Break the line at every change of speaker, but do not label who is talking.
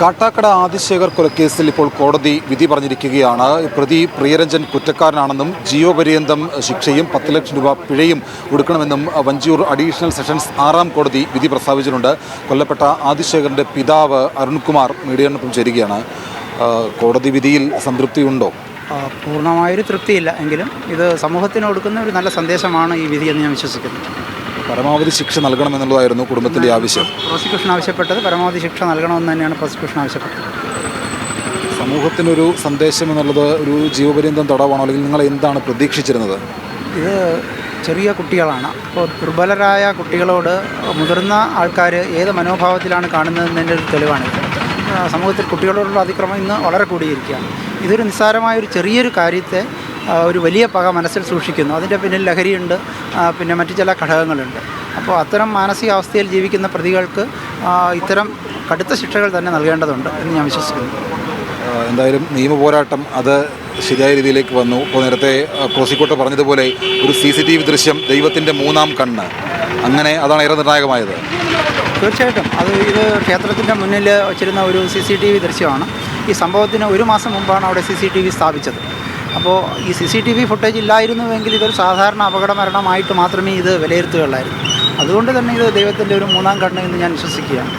കാട്ടാക്കട ആദിശേഖർ കൊലക്കേസിൽ ഇപ്പോൾ കോടതി വിധി പറഞ്ഞിരിക്കുകയാണ്. പ്രതി പ്രിയരഞ്ജൻ കുറ്റക്കാരനാണെന്നും ജീവപര്യന്തം ശിക്ഷയും പത്ത് ലക്ഷം രൂപ പിഴയും കൊടുക്കണമെന്നും വഞ്ചിയൂർ അഡീഷണൽ സെഷൻസ് ആറാം കോടതി വിധി പ്രസ്താവിച്ചിട്ടുണ്ട്. കൊല്ലപ്പെട്ട ആദിശേഖറിന്റെ പിതാവ് അരുൺകുമാർ മീഡിയോടൊപ്പം ചേരുകയാണ്. കോടതി വിധിയിൽ സംതൃപ്തിയുണ്ടോ?
പൂർണമായൊരു തൃപ്തിയില്ല. എങ്കിലും ഇത് സമൂഹത്തിന് കൊടുക്കുന്ന ഒരു നല്ല സന്ദേശമാണ് ഈ വിധി എന്ന് ഞാൻ വിശ്വസിക്കുന്നു.
പരമാവധി ശിക്ഷ നൽകണമെന്നുള്ളതായിരുന്നു കുടുംബത്തിന്റെ ആവശ്യം.
പ്രോസിക്യൂഷൻ ആവശ്യപ്പെട്ടത് പരമാവധി ശിക്ഷ നൽകണമെന്ന് തന്നെയാണ് പ്രോസിക്യൂഷൻ ആവശ്യപ്പെട്ടത്.
സമൂഹത്തിനൊരു സന്ദേശം എന്നുള്ളത് ഒരു ജീവപര്യന്തം തടവാണോ? അല്ലെങ്കിൽ നിങ്ങൾ എന്താണ് പ്രതീക്ഷിച്ചിരുന്നത്?
ഇത് ചെറിയ കുട്ടികളാണ്. അപ്പോൾ ദുർബലരായ കുട്ടികളോട് മുതിർന്ന ആൾക്കാർ ഏത് മനോഭാവത്തിലാണ് കാണുന്നതെന്നതിന്റെ ഒരു തെളിവാണ് സമൂഹത്തിൽ കുട്ടികളോടുള്ള അതിക്രമം ഇന്ന് വളരെ കൂടിയിരിക്കുകയാണ്. ഇതൊരു നിസ്സാരമായ ഒരു ചെറിയൊരു കാര്യത്തെ ഒരു വലിയ പക മനസ്സിൽ സൂക്ഷിക്കുന്നു. അതിന്റെ പിന്നിൽ ലഹരിയുണ്ട്. പിന്നെ മറ്റു ചില ഘടകങ്ങളുണ്ട്. അപ്പോൾ അത്തരം മാനസികാവസ്ഥയിൽ ജീവിക്കുന്ന പ്രതികൾക്ക് ഇത്തരം കടുത്ത ശിക്ഷകൾ തന്നെ നൽകേണ്ടതുണ്ട് എന്ന് ഞാൻ വിശ്വസിക്കുന്നു.
എന്തായാലും നിയമ പോരാട്ടം അത് ശരിയായ രീതിയിലേക്ക് വന്നു. ഇപ്പോൾ നേരത്തെ പ്രോസിക്യൂട്ടർ പറഞ്ഞതുപോലെ ഒരു സി സി ടി വി ദൃശ്യം ദൈവത്തിന്റെ മൂന്നാം കണ്ണ്. അങ്ങനെ അതാണ് ഏറെ നിർണായകമായത്.
തീർച്ചയായിട്ടും. അത് ഇത് ക്ഷേത്രത്തിന്റെ മുന്നിൽ വച്ചിരുന്ന ഒരു സി സി ടി വി ദൃശ്യമാണ്. ഈ സംഭവത്തിന് ഒരു മാസം മുമ്പാണ് അവിടെ സി സി ടി വി സ്ഥാപിച്ചത്. അപ്പോൾ ഈ C C T V footage ഇല്ലായിരുന്നുവെങ്കിൽ ഇതൊരു സാധാരണ അപകട മരണമായിട്ട് മാത്രമേ ഇത് വിലയിരുത്തുകയുള്ളായിരുന്നു. അതുകൊണ്ട് തന്നെ ഇത് ദൈവത്തിന്റെ ഒരു മൂന്നാം കണ്ണ് എന്ന് ഞാൻ വിശ്വസിക്കുകയാണ്.